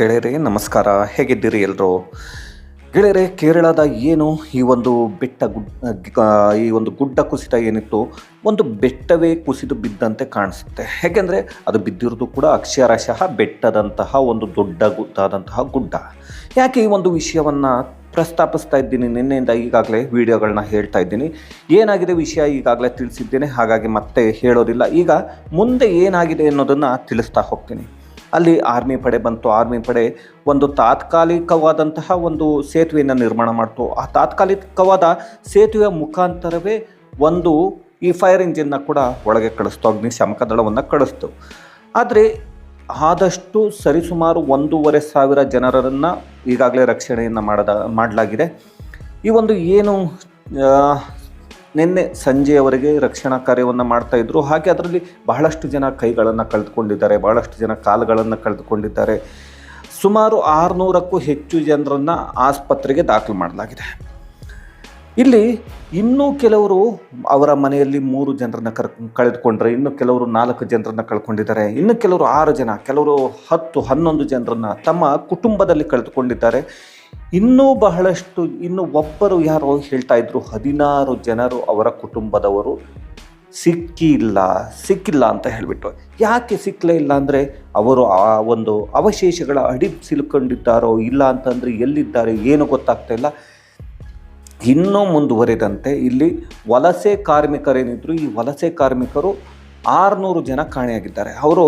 ಗೆಳೆಯರೇ, ನಮಸ್ಕಾರ. ಹೇಗಿದ್ದೀರಿ ಎಲ್ಲರೂ ಗೆಳೆಯರೇ, ಕೇರಳದ ಏನು ಈ ಒಂದು ಬೆಟ್ಟ ಗುಡ್ ಈ ಒಂದು ಗುಡ್ಡ ಕುಸಿತ ಏನಿತ್ತು, ಒಂದು ಬೆಟ್ಟವೇ ಕುಸಿದು ಬಿದ್ದಂತೆ ಕಾಣಿಸುತ್ತೆ. ಹೇಗೆಂದರೆ, ಅದು ಬಿದ್ದಿರೋದು ಕೂಡ ಅಕ್ಷರಶಃ ಬೆಟ್ಟದಂತಹ ಒಂದು ದೊಡ್ಡ ಗುದ್ದಾದಂತಹ ಗುಡ್ಡ. ಯಾಕೆ ಈ ಒಂದು ವಿಷಯವನ್ನು ಪ್ರಸ್ತಾಪಿಸ್ತಾ ಇದ್ದೀನಿ? ನಿನ್ನೆಯಿಂದ ಈಗಾಗಲೇ ವಿಡಿಯೋಗಳನ್ನ ಹೇಳ್ತಾ ಇದ್ದೀನಿ. ಏನಾಗಿದೆ ವಿಷಯ? ಈಗಾಗಲೇ ತಿಳಿಸಿದ್ದೇನೆ. ಹಾಗಾಗಿ ಮತ್ತೆ ಹೇಳೋದಿಲ್ಲ. ಈಗ ಮುಂದೆ ಏನಾಗಿದೆ ಅನ್ನೋದನ್ನು ತಿಳಿಸ್ತಾ ಹೋಗ್ತೀನಿ. ಅಲ್ಲಿ ಆರ್ಮಿ ಪಡೆ ಬಂತು. ಆರ್ಮಿ ಪಡೆ ಒಂದು ತಾತ್ಕಾಲಿಕವಾದಂತಹ ಒಂದು ಸೇತುವೆಯನ್ನು ನಿರ್ಮಾಣ ಮಾಡ್ತು. ಆ ತಾತ್ಕಾಲಿಕವಾದ ಸೇತುವೆಯ ಮುಖಾಂತರವೇ ಒಂದು ಈ ಫೈರ್ ಇಂಜಿನ್ನ ಕೂಡ ಒಳಗೆ ಕಳಿಸ್ತು. ಅಗ್ನಿಶಾಮಕ ದಳವನ್ನು ಕಳಿಸ್ತು. ಆದರೆ ಆದಷ್ಟು ಸರಿಸುಮಾರು ಒಂದೂವರೆ ಸಾವಿರ ಜನರನ್ನು ಈಗಾಗಲೇ ರಕ್ಷಣೆಯನ್ನು ಮಾಡದ, ಮಾಡಲಾಗಿದೆ. ಈ ಒಂದು ಏನು ನಿನ್ನೆ ಸಂಜೆಯವರೆಗೆ ರಕ್ಷಣಾ ಕಾರ್ಯವನ್ನು ಮಾಡ್ತಾ ಇದ್ರು. ಹಾಗೆ ಅದರಲ್ಲಿ ಬಹಳಷ್ಟು ಜನ ಕೈಗಳನ್ನು ಕಳೆದುಕೊಂಡಿದ್ದಾರೆ, ಬಹಳಷ್ಟು ಜನ ಕಾಲುಗಳನ್ನು ಕಳೆದುಕೊಂಡಿದ್ದಾರೆ. ಸುಮಾರು ಆರುನೂರಕ್ಕೂ ಹೆಚ್ಚು ಜನರನ್ನು ಆಸ್ಪತ್ರೆಗೆ ದಾಖಲು ಮಾಡಲಾಗಿದೆ. ಇಲ್ಲಿ ಇನ್ನೂ ಕೆಲವರು ಅವರ ಮನೆಯಲ್ಲಿ ಮೂರು ಜನರನ್ನು ಕರ್, ಕಳೆದುಕೊಂಡ್ರೆ, ಇನ್ನು ಕೆಲವರು ನಾಲ್ಕು ಜನರನ್ನು ಕಳ್ಕೊಂಡಿದ್ದಾರೆ. ಇನ್ನು ಕೆಲವರು ಆರು ಜನ, ಕೆಲವರು ಹತ್ತು, ಹನ್ನೊಂದು ಜನರನ್ನು ತಮ್ಮ ಕುಟುಂಬದಲ್ಲಿ ಕಳೆದುಕೊಂಡಿದ್ದಾರೆ. ಇನ್ನೂ ಬಹಳಷ್ಟು, ಇನ್ನು ಒಬ್ಬರು ಯಾರೋ ಹೇಳ್ತಾ ಇದ್ರು, ಹದಿನಾರು ಜನರು ಅವರ ಕುಟುಂಬದವರು ಸಿಕ್ಕಿಲ್ಲ ಸಿಕ್ಕಿಲ್ಲ ಅಂತ ಹೇಳಿಬಿಟ್ಟು ಯಾಕೆ ಸಿಕ್ಕಲೇ ಇಲ್ಲ ಅಂದರೆ ಅವರು ಆ ಒಂದು ಅವಶೇಷಗಳ ಅಡಿ ಸಿಲುಕೊಂಡಿದ್ದಾರೋ ಇಲ್ಲ ಅಂತಂದರೆ ಎಲ್ಲಿದ್ದಾರೆ ಏನು ಗೊತ್ತಾಗ್ತಾ ಇಲ್ಲ. ಇನ್ನೂ ಮುಂದುವರೆದಂತೆ ಇಲ್ಲಿ ವಲಸೆ ಕಾರ್ಮಿಕರೇನಿದ್ರು, ಈ ವಲಸೆ ಕಾರ್ಮಿಕರು ಆರುನೂರು ಜನ ಕಾಣೆಯಾಗಿದ್ದಾರೆ. ಅವರು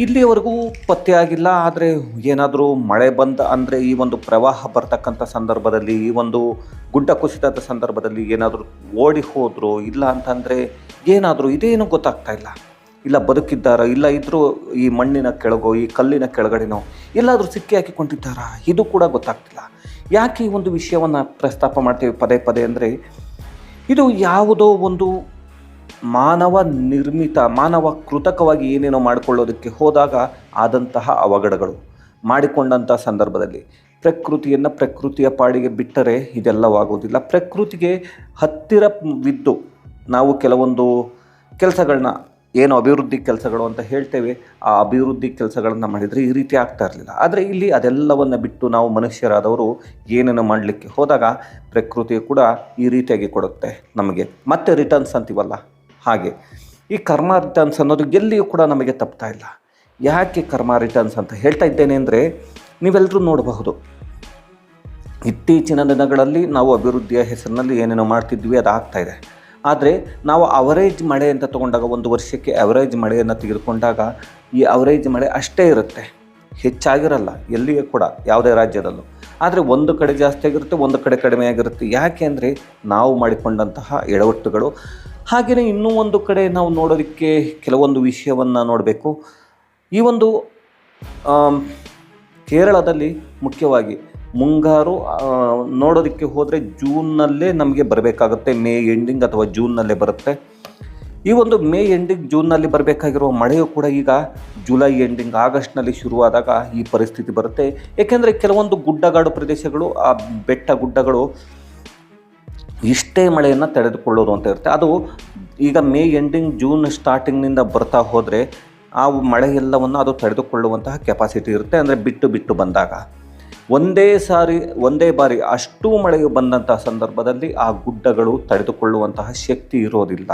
ಇಲ್ಲಿವರೆಗೂ ಪತ್ತೆಯಾಗಿಲ್ಲ ಆದರೆ ಏನಾದರೂ ಮಳೆ ಬಂದ ಅಂದರೆ ಈ ಒಂದು ಪ್ರವಾಹ ಬರ್ತಕ್ಕಂಥ ಸಂದರ್ಭದಲ್ಲಿ, ಈ ಒಂದು ಗುಡ್ಡ ಕುಸಿತದ ಸಂದರ್ಭದಲ್ಲಿ ಏನಾದರೂ ಓಡಿ ಹೋದ್ರು, ಇಲ್ಲ ಅಂತಂದರೆ ಏನಾದರೂ ಇದೇನು ಗೊತ್ತಾಗ್ತಾ ಇಲ್ಲ. ಇಲ್ಲ ಬದುಕಿದ್ದಾರಾ, ಇಲ್ಲ ಇದ್ದರೂ ಈ ಮಣ್ಣಿನ ಕೆಳಗೋ, ಈ ಕಲ್ಲಿನ ಕೆಳಗಡೆನೋ ಎಲ್ಲಾದರೂ ಸಿಕ್ಕಿ ಹಾಕಿಕೊಂಡಿದ್ದಾರಾ? ಇದು ಕೂಡ ಗೊತ್ತಾಗ್ತಿಲ್ಲ. ಯಾಕೆ ಈ ಒಂದು ವಿಷಯವನ್ನು ಪ್ರಸ್ತಾಪ ಮಾಡ್ತೀವಿ ಪದೇ ಪದೇ ಅಂದರೆ, ಇದು ಯಾವುದೋ ಒಂದು ಮಾನವ ನಿರ್ಮಿತ, ಮಾನವ ಕೃತಕವಾಗಿ ಏನೇನೋ ಮಾಡಿಕೊಳ್ಳೋದಕ್ಕೆ ಹೋದಾಗ ಆದಂತಹ ಅವಘಡಗಳು ಮಾಡಿಕೊಂಡಂಥ ಸಂದರ್ಭದಲ್ಲಿ. ಪ್ರಕೃತಿಯನ್ನು ಪ್ರಕೃತಿಯ ಪಾಡಿಗೆ ಬಿಟ್ಟರೆ ಇದೆಲ್ಲವಾಗುವುದಿಲ್ಲ. ಪ್ರಕೃತಿಗೆ ಹತ್ತಿರ ಬಿದ್ದು ನಾವು ಕೆಲವೊಂದು ಕೆಲಸಗಳನ್ನ, ಏನು ಅಭಿವೃದ್ಧಿ ಕೆಲಸಗಳು ಅಂತ ಹೇಳ್ತೇವೆ, ಆ ಅಭಿವೃದ್ಧಿ ಕೆಲಸಗಳನ್ನು ಮಾಡಿದರೆ ಈ ರೀತಿ ಆಗ್ತಾ ಇರಲಿಲ್ಲ. ಆದರೆ ಇಲ್ಲಿ ಅದೆಲ್ಲವನ್ನು ಬಿಟ್ಟು ನಾವು ಮನುಷ್ಯರಾದವರು ಏನೇನು ಮಾಡಲಿಕ್ಕೆ ಹೋದಾಗ ಪ್ರಕೃತಿ ಕೂಡ ಈ ರೀತಿಯಾಗಿ ಕೊಡುತ್ತೆ ನಮಗೆ. ಮತ್ತೆ ರಿಟರ್ನ್ಸ್ ಅಂತೀವಲ್ಲ? ಹಾಗೆ. ಈ ಕರ್ಮ ರಿಟರ್ನ್ಸ್ ಅನ್ನೋದು ಎಲ್ಲಿಯೂ ಕೂಡ ನಮಗೆ ತಪ್ತಾ ಇಲ್ಲ. ಯಾಕೆ ಕರ್ಮ ರಿಟರ್ನ್ಸ್ ಅಂತ ಹೇಳ್ತಾ ಇದ್ದೇನೆ ಅಂದರೆ ನೀವೆಲ್ಲರೂ ನೋಡಬಹುದು. ಇತ್ತೀಚಿನ ದಿನಗಳಲ್ಲಿ ನಾವು ಅಭಿವೃದ್ಧಿಯ ಹೆಸರಿನಲ್ಲಿ ಏನೇನೋ ಮಾಡ್ತಿದ್ವಿ, ಅದು ಆಗ್ತಾ ಇದೆ. ಆದರೆ ನಾವು ಅವರೇಜ್ ಮಳೆ ಅಂತ ತಗೊಂಡಾಗ, ಒಂದು ವರ್ಷಕ್ಕೆ ಅವರೇಜ್ ಮಳೆಯನ್ನು ತೆಗೆದುಕೊಂಡಾಗ, ಈ ಅವರೇಜ್ ಮಳೆ ಅಷ್ಟೇ ಇರುತ್ತೆ. ಹೆಚ್ಚಾಗಿರಲ್ಲ, ಎಲ್ಲಿಯೂ ಕೂಡ, ಯಾವುದೇ ರಾಜ್ಯದಲ್ಲೂ. ಆದರೆ ಒಂದು ಕಡೆ ಜಾಸ್ತಿ ಆಗಿರುತ್ತೆ, ಒಂದು ಕಡೆ ಕಡಿಮೆ ಆಗಿರುತ್ತೆ. ಯಾಕೆ ಅಂದರೆ ನಾವು ಮಾಡಿಕೊಂಡಂತಹ ಎಡವಟ್ಟುಗಳು ಹಾಗೆಯೇ ಇನ್ನೂ ಒಂದು ಕಡೆ ನಾವು ನೋಡೋದಕ್ಕೆ ಕೆಲವೊಂದು ವಿಷಯವನ್ನು ನೋಡಬೇಕು. ಈ ಒಂದು ಕೇರಳದಲ್ಲಿ ಮುಖ್ಯವಾಗಿ ಮುಂಗಾರು ನೋಡೋದಕ್ಕೆ ಹೋದರೆ ಜೂನ್ನಲ್ಲೇ ನಮಗೆ ಬರಬೇಕಾಗುತ್ತೆ, ಮೇ ಎಂಡಿಂಗ್ ಅಥವಾ ಜೂನ್ನಲ್ಲೇ ಬರುತ್ತೆ. ಈ ಒಂದು ಮೇ ಎಂಡಿಂಗ್, ಜೂನ್ನಲ್ಲಿ ಬರಬೇಕಾಗಿರುವ ಮಳೆಯು ಕೂಡ ಈಗ ಜುಲೈ ಎಂಡಿಂಗ್, ಆಗಸ್ಟ್ನಲ್ಲಿ ಶುರುವಾದಾಗ ಈ ಪರಿಸ್ಥಿತಿ ಬರುತ್ತೆ. ಏಕೆಂದರೆ ಕೆಲವೊಂದು ಗುಡ್ಡಗಾಡು ಪ್ರದೇಶಗಳು, ಆ ಬೆಟ್ಟ ಗುಡ್ಡಗಳು ಇಷ್ಟೇ ಮಳೆಯನ್ನು ತಡೆದುಕೊಳ್ಳೋದು ಅಂತ ಇರುತ್ತೆ. ಅದು ಈಗ ಮೇ ಎಂಡಿಂಗ್ ಜೂನ್ ಸ್ಟಾರ್ಟಿಂಗ್ನಿಂದ ಬರ್ತಾ ಹೋದರೆ ಆ ಮಳೆ ಎಲ್ಲವನ್ನು ಅದು ತಡೆದುಕೊಳ್ಳುವಂತಹ ಕೆಪಾಸಿಟಿ ಇರುತ್ತೆ. ಅಂದರೆ ಬಿಟ್ಟು ಬಿಟ್ಟು ಬಂದಾಗ. ಒಂದೇ ಸಾರಿ, ಒಂದೇ ಬಾರಿ ಅಷ್ಟು ಮಳೆಯು ಬಂದಂತಹ ಸಂದರ್ಭದಲ್ಲಿ ಆ ಗುಡ್ಡಗಳು ತಡೆದುಕೊಳ್ಳುವಂತಹ ಶಕ್ತಿ ಇರೋದಿಲ್ಲ.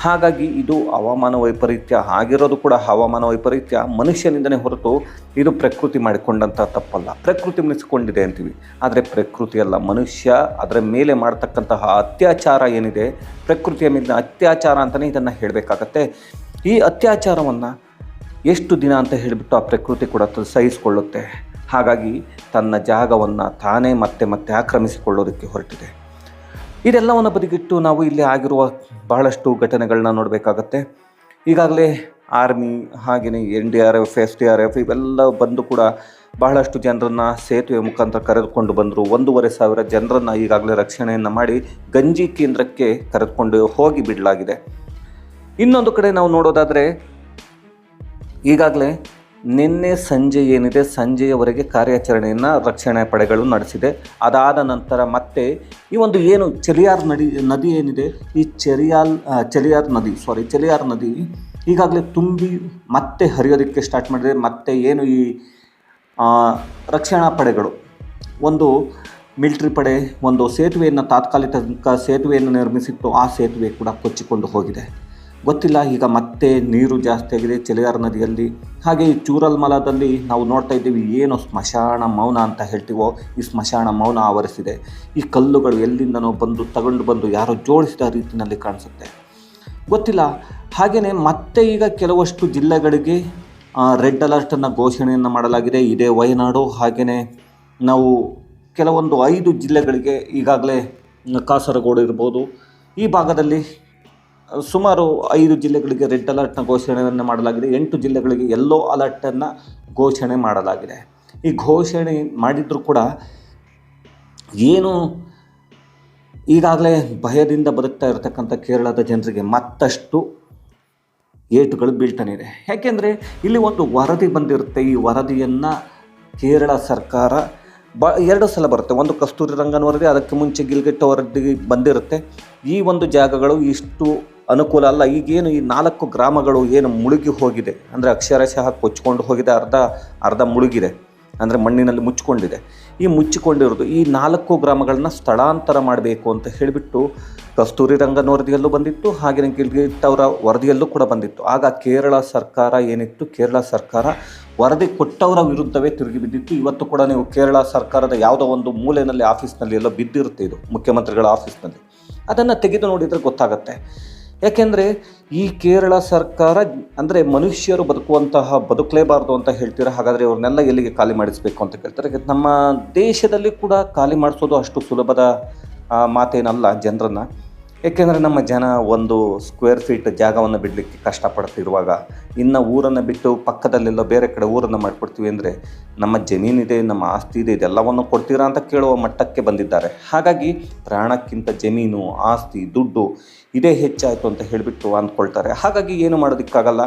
ಹಾಗಾಗಿ ಇದು ಹವಾಮಾನ ವೈಪರೀತ್ಯ ಆಗಿರೋದು ಕೂಡ ಹವಾಮಾನ ವೈಪರೀತ್ಯ ಮನುಷ್ಯನಿಂದನೇ ಹೊರತು ಇದು ಪ್ರಕೃತಿ ಮಾಡಿಕೊಂಡಂಥ ತಪ್ಪಲ್ಲ. ಪ್ರಕೃತಿ ಮುನಿಸಿಕೊಂಡಿದೆ ಅಂತೀವಿ. ಆದರೆ ಪ್ರಕೃತಿಯಲ್ಲ ಮನುಷ್ಯ ಅದರ ಮೇಲೆ ಮಾಡ್ತಕ್ಕಂತಹ ಅತ್ಯಾಚಾರ ಏನಿದೆ, ಪ್ರಕೃತಿಯ ಮೇಲಿನ ಅತ್ಯಾಚಾರ ಅಂತಲೇ ಇದನ್ನು ಹೇಳಬೇಕಾಗತ್ತೆ. ಈ ಅತ್ಯಾಚಾರವನ್ನು ಎಷ್ಟು ದಿನ ಅಂತ ಹೇಳಿಬಿಟ್ಟು ಆ ಪ್ರಕೃತಿ ಕೂಡ ಸಹಿಸಿಕೊಳ್ಳುತ್ತೆ. ಹಾಗಾಗಿ ತನ್ನ ಜಾಗವನ್ನು ತಾನೇ ಮತ್ತೆ ಮತ್ತೆ ಆಕ್ರಮಿಸಿಕೊಳ್ಳೋದಕ್ಕೆ ಹೊರಟಿದೆ. ಇದೆಲ್ಲವನ್ನು ಬದಿಗಿಟ್ಟು ನಾವು ಇಲ್ಲಿ ಆಗಿರುವ ಬಹಳಷ್ಟು ಘಟನೆಗಳನ್ನ ನೋಡಬೇಕಾಗತ್ತೆ. ಈಗಾಗಲೇ ಆರ್ಮಿ ಹಾಗೆಯೇ N D R F S D R F ಇವೆಲ್ಲ ಬಂದು ಕೂಡ ಬಹಳಷ್ಟು ಜನರನ್ನು ಸೇತುವೆ ಮುಖಾಂತರ ಕರೆದುಕೊಂಡು ಬಂದರು. ಒಂದೂವರೆ ಸಾವಿರ ಜನರನ್ನು ಈಗಾಗಲೇ ರಕ್ಷಣೆಯನ್ನು ಮಾಡಿ ಗಂಜಿ ಕೇಂದ್ರಕ್ಕೆ ಕರೆದುಕೊಂಡು ಹೋಗಿ ಬಿಡಲಾಗಿದೆ. ಇನ್ನೊಂದು ಕಡೆ ನಾವು ನೋಡೋದಾದರೆ ಈಗಾಗಲೇ ನಿನ್ನೆ ಸಂಜೆ ಏನಿದೆ, ಸಂಜೆಯವರೆಗೆ ಕಾರ್ಯಾಚರಣೆಯನ್ನು ರಕ್ಷಣಾ ಪಡೆಗಳು ನಡೆಸಿದೆ. ಅದಾದ ನಂತರ ಮತ್ತೆ ಈ ಒಂದು ಏನು ಚೆರಿಯಾರ್ ನದಿ ನದಿ ಏನಿದೆ, ಈ ಚೆರಿಯಾಲ್ ಚೆರಿಯಾರ್ ನದಿ ಸಾರಿ ಚೆರಿಯಾರ್ ನದಿ ಈಗಾಗಲೇ ತುಂಬಿ ಮತ್ತೆ ಹರಿಯೋದಕ್ಕೆ ಸ್ಟಾರ್ಟ್ ಮಾಡಿದೆ. ಮತ್ತೆ ಏನು ಈ ರಕ್ಷಣಾ ಪಡೆಗಳು, ಒಂದು ಮಿಲ್ಟ್ರಿ ಪಡೆ, ಒಂದು ಸೇತುವೆಯನ್ನು ತಾತ್ಕಾಲಿಕ ಸೇತುವೆಯನ್ನು ನಿರ್ಮಿಸಿತ್ತು. ಆ ಸೇತುವೆ ಕೂಡ ಕೊಚ್ಚಿಕೊಂಡು ಹೋಗಿದೆ. ಗೊತ್ತಿಲ್ಲ. ಈಗ ಮತ್ತೆ ನೀರು ಜಾಸ್ತಿ ಆಗಿದೆ ಚೆಲಿಯಾರ ನದಿಯಲ್ಲಿ. ಹಾಗೆ ಈ ಚೂರಲ್ಮಲದಲ್ಲಿ ನಾವು ನೋಡ್ತಾ ಇದ್ದೀವಿ ಏನು ಸ್ಮಶಾನ ಮೌನ ಅಂತ ಹೇಳ್ತೀವೋ ಈ ಸ್ಮಶಾನ ಮೌನ ಆವರಿಸಿದೆ. ಈ ಕಲ್ಲುಗಳು ಎಲ್ಲಿಂದನೋ ಬಂದು ತಗೊಂಡು ಬಂದು ಯಾರೋ ಜೋಡಿಸಿದ ರೀತಿಯಲ್ಲಿ ಕಾಣಿಸುತ್ತೆ. ಗೊತ್ತಿಲ್ಲ. ಹಾಗೆಯೇ ಮತ್ತೆ ಈಗ ಕೆಲವಷ್ಟು ಜಿಲ್ಲೆಗಳಿಗೆ ರೆಡ್ ಅಲರ್ಟನ್ನು ಘೋಷಣೆಯನ್ನು ಮಾಡಲಾಗಿದೆ. ಇದೇ ವಯನಾಡು. ಹಾಗೆಯೇ ನಾವು ಕೆಲವೊಂದು ಐದು ಜಿಲ್ಲೆಗಳಿಗೆ ಈಗಾಗಲೇ ಕಾಸರಗೋಡು ಇರ್ಬೋದು. ಈ ಭಾಗದಲ್ಲಿ ಸುಮಾರು ಐದು ಜಿಲ್ಲೆಗಳಿಗೆ ರೆಡ್ ಅಲರ್ಟ್ನ ಘೋಷಣೆಯನ್ನು ಮಾಡಲಾಗಿದೆ. ಎಂಟು ಜಿಲ್ಲೆಗಳಿಗೆ ಯೆಲ್ಲೋ ಅಲರ್ಟನ್ನು ಘೋಷಣೆ ಮಾಡಲಾಗಿದೆ. ಈ ಘೋಷಣೆ ಮಾಡಿದರೂ ಕೂಡ ಏನು ಈಗಾಗಲೇ ಭಯದಿಂದ ಬದುಕ್ತಾ ಇರತಕ್ಕಂಥ ಕೇರಳದ ಜನರಿಗೆ ಮತ್ತಷ್ಟು ಏಟುಗಳು ಬೀಳ್ತಾನೆ ಇದೆ. ಯಾಕೆಂದರೆ ಇಲ್ಲಿ ಒಂದು ವರದಿ ಬಂದಿರುತ್ತೆ. ಈ ವರದಿಯನ್ನು ಕೇರಳ ಸರ್ಕಾರ ಬ, ಎರಡು ಸಲ ಬರುತ್ತೆ. ಒಂದು ಕಸ್ತೂರಿ ರಂಗನ ವರದಿ, ಅದಕ್ಕೆ ಮುಂಚೆ ಗಿಲ್ಗಿಟ್ಟ ವರದಿ ಬಂದಿರುತ್ತೆ. ಈ ಒಂದು ಜಾಗಗಳು ಇಷ್ಟು ಅನುಕೂಲ ಅಲ್ಲ. ಈಗೇನು ಈ ನಾಲ್ಕು ಗ್ರಾಮಗಳು ಏನು ಮುಳುಗಿ ಹೋಗಿದೆ. ಅಂದರೆ ಅಕ್ಷರಶಃ ಕೊಚ್ಕೊಂಡು ಹೋಗಿದೆ, ಅರ್ಧ ಅರ್ಧ ಮುಳುಗಿದೆ. ಅಂದರೆ ಮಣ್ಣಿನಲ್ಲಿ ಮುಚ್ಚಿಕೊಂಡಿದೆ ಈ ಮುಚ್ಚಿಕೊಂಡಿರೋದು ಈ ನಾಲ್ಕು ಗ್ರಾಮಗಳನ್ನ ಸ್ಥಳಾಂತರ ಮಾಡಬೇಕು ಅಂತ ಹೇಳಿಬಿಟ್ಟು ಕಸ್ತೂರಿ ರಂಗನ ವರದಿಯಲ್ಲೂ ಬಂದಿತ್ತು ಹಾಗೆಯೇ ಗಿಲ್ಗಿಟ್ ಅವರ ವರದಿಯಲ್ಲೂ ಕೂಡ ಬಂದಿತ್ತು. ಆಗ ಕೇರಳ ಸರ್ಕಾರ ಏನಿತ್ತು? ಕೇರಳ ಸರ್ಕಾರ ವರದಿ ಕೊಟ್ಟವರ ವಿರುದ್ಧವೇ ತಿರುಗಿ ಬಿದ್ದಿತ್ತು. ಇವತ್ತು ಕೂಡ ನೀವು ಕೇರಳ ಸರ್ಕಾರದ ಯಾವುದೋ ಒಂದು ಮೂಲೆಯಲ್ಲಿ, ಆಫೀಸ್ನಲ್ಲಿ ಎಲ್ಲೋ ಬಿದ್ದಿರುತ್ತೆ ಇದು ಮುಖ್ಯಮಂತ್ರಿಗಳ ಆಫೀಸ್ನಲ್ಲಿ. ಅದನ್ನು ತೆಗೆದು ನೋಡಿದರೆ ಗೊತ್ತಾಗುತ್ತೆ. ಯಾಕೆಂದರೆ ಈ ಕೇರಳ ಸರ್ಕಾರ ಅಂದರೆ ಮನುಷ್ಯರು ಬದುಕುವಂತಹ ಬದುಕಲೇಬಾರ್ದು ಅಂತ ಹೇಳ್ತೀರಾ? ಹಾಗಾದರೆ ಅವ್ರನ್ನೆಲ್ಲ ಎಲ್ಲಿಗೆ ಖಾಲಿ ಮಾಡಿಸಬೇಕು ಅಂತ ಕೇಳ್ತಾರೆ. ನಮ್ಮ ದೇಶದಲ್ಲಿ ಕೂಡ ಖಾಲಿ ಮಾಡಿಸೋದು ಅಷ್ಟು ಸುಲಭದ ಮಾತೇನಲ್ಲ ಜನರನ್ನು. ಏಕೆಂದರೆ ನಮ್ಮ ಜನ ಒಂದು ಸ್ಕ್ವೇರ್ ಫೀಟ್ ಜಾಗವನ್ನು ಬಿಡಲಿಕ್ಕೆ ಕಷ್ಟಪಡ್ತಿರುವಾಗ ಇನ್ನು ಊರನ್ನು ಬಿಟ್ಟು ಪಕ್ಕದಲ್ಲೆಲ್ಲ ಬೇರೆ ಕಡೆ ಊರನ್ನು ಮಾಡಿಕೊಡ್ತೀವಿ ಅಂದರೆ ನಮ್ಮ ಜಮೀನಿದೆ, ನಮ್ಮ ಆಸ್ತಿ ಇದೆ ಇದೆಲ್ಲವನ್ನು ಕೊಡ್ತೀರಾ ಅಂತ ಕೇಳುವ ಮಟ್ಟಕ್ಕೆ ಬಂದಿದ್ದಾರೆ. ಹಾಗಾಗಿ ಪ್ರಾಣಕ್ಕಿಂತ ಜಮೀನು, ಆಸ್ತಿ, ದುಡ್ಡು ಇದೇ ಹೆಚ್ಚಾಯಿತು ಅಂತ ಹೇಳಿಬಿಟ್ಟು ಅಂದ್ಕೊಳ್ತಾರೆ. ಹಾಗಾಗಿ ಏನು ಮಾಡೋದಕ್ಕಾಗಲ್ಲ.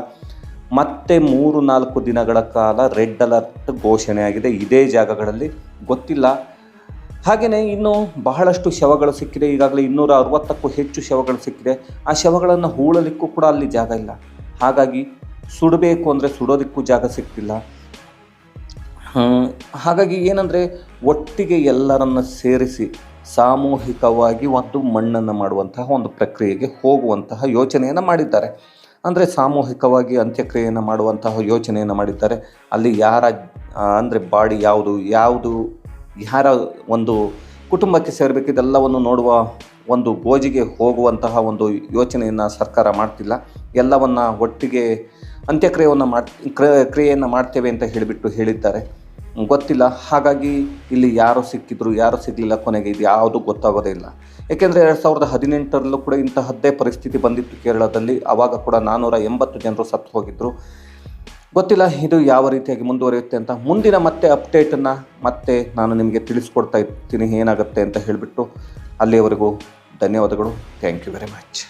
ಮತ್ತೆ ಮೂರು ನಾಲ್ಕು ದಿನಗಳ ಕಾಲ ರೆಡ್ ಅಲರ್ಟ್ ಘೋಷಣೆಯಾಗಿದೆ. ಇದೇ ಜಾಗಗಳಲ್ಲಿ ಗೊತ್ತಿಲ್ಲ. ಹಾಗೆಯೇ ಇನ್ನು ಬಹಳಷ್ಟು ಶವಗಳು ಸಿಕ್ಕಿದೆ. ಈಗಾಗಲೇ ಇನ್ನೂರ ಅರವತ್ತಕ್ಕೂ ಹೆಚ್ಚು ಶವಗಳು ಸಿಕ್ಕಿದೆ. ಆ ಶವಗಳನ್ನು ಹೂಳಲಿಕ್ಕೂ ಕೂಡ ಅಲ್ಲಿ ಜಾಗ ಇಲ್ಲ. ಹಾಗಾಗಿ ಸುಡಬೇಕು ಅಂದರೆ ಸುಡೋದಕ್ಕೂ ಜಾಗ ಸಿಕ್ತಿಲ್ಲ ಹಾಗಾಗಿ ಏನಂದರೆ ಒಟ್ಟಿಗೆ ಎಲ್ಲರನ್ನ ಸೇರಿಸಿ ಸಾಮೂಹಿಕವಾಗಿ ಒಂದು ಮಣ್ಣನ್ನು ಮಾಡುವಂತಹ ಒಂದು ಪ್ರಕ್ರಿಯೆಗೆ ಹೋಗುವಂತಹ ಯೋಚನೆಯನ್ನು ಮಾಡಿದ್ದಾರೆ. ಅಂದರೆ ಸಾಮೂಹಿಕವಾಗಿ ಅಂತ್ಯಕ್ರಿಯೆಯನ್ನು ಮಾಡುವಂತಹ ಯೋಚನೆಯನ್ನು ಮಾಡಿದ್ದಾರೆ. ಅಲ್ಲಿ ಯಾರ, ಅಂದರೆ ಬಾಡಿ ಯಾವುದು ಯಾವುದು ಯಾರ ಒಂದು ಕುಟುಂಬಕ್ಕೆ ಸೇರಬೇಕಿದೆಲ್ಲವನ್ನು ನೋಡುವ ಒಂದು ಗೋಜಿಗೆ ಹೋಗುವಂತಹ ಒಂದು ಯೋಚನೆಯನ್ನು ಸರ್ಕಾರ ಮಾಡ್ತಿಲ್ಲ. ಎಲ್ಲವನ್ನು ಒಟ್ಟಿಗೆ ಅಂತ್ಯಕ್ರಿಯೆಯನ್ನು ಮಾಡಿ, ಕ್ರ- ಕ್ರಿಯೆಯನ್ನು ಮಾಡ್ತೇವೆ ಅಂತ ಹೇಳಿಬಿಟ್ಟು ಹೇಳಿದ್ದಾರೆ. ಗೊತ್ತಿಲ್ಲ. ಹಾಗಾಗಿ ಇಲ್ಲಿ ಯಾರು ಸಿಕ್ಕಿದ್ರು, ಯಾರು ಸಿಗಲಿಲ್ಲ ಕೊನೆಗೆ ಇದು ಯಾವುದು ಗೊತ್ತಾಗೋದೇ ಇಲ್ಲ. ಏಕೆಂದರೆ ಎರಡು ಸಾವಿರದ ಹದಿನೆಂಟರಲ್ಲೂ ಕೂಡ ಇಂತಹದ್ದೇ ಪರಿಸ್ಥಿತಿ ಬಂದಿತ್ತು ಕೇರಳದಲ್ಲಿ. ಆವಾಗ ಕೂಡ ನಾನ್ನೂರ ಎಂಬತ್ತು ಜನರು ಸತ್ತು ಹೋಗಿದ್ದರು ಗೊತ್ತಿಲ್ಲ ಇದು ಯಾವ ರೀತಿಯಾಗಿ ಮುಂದುವರಿಯುತ್ತೆ ಅಂತ. ಮುಂದಿನ ಮತ್ತೆ ಅಪ್ಡೇಟನ್ನು ಮತ್ತೆ ನಾನು ನಿಮಗೆ ತಿಳಿಸ್ಕೊಡ್ತಾ ಇರ್ತೀನಿ ಏನಾಗುತ್ತೆ ಅಂತ ಹೇಳಿಬಿಟ್ಟು ಅಲ್ಲಿಯವರೆಗೂ ಧನ್ಯವಾದಗಳು. Thank you very much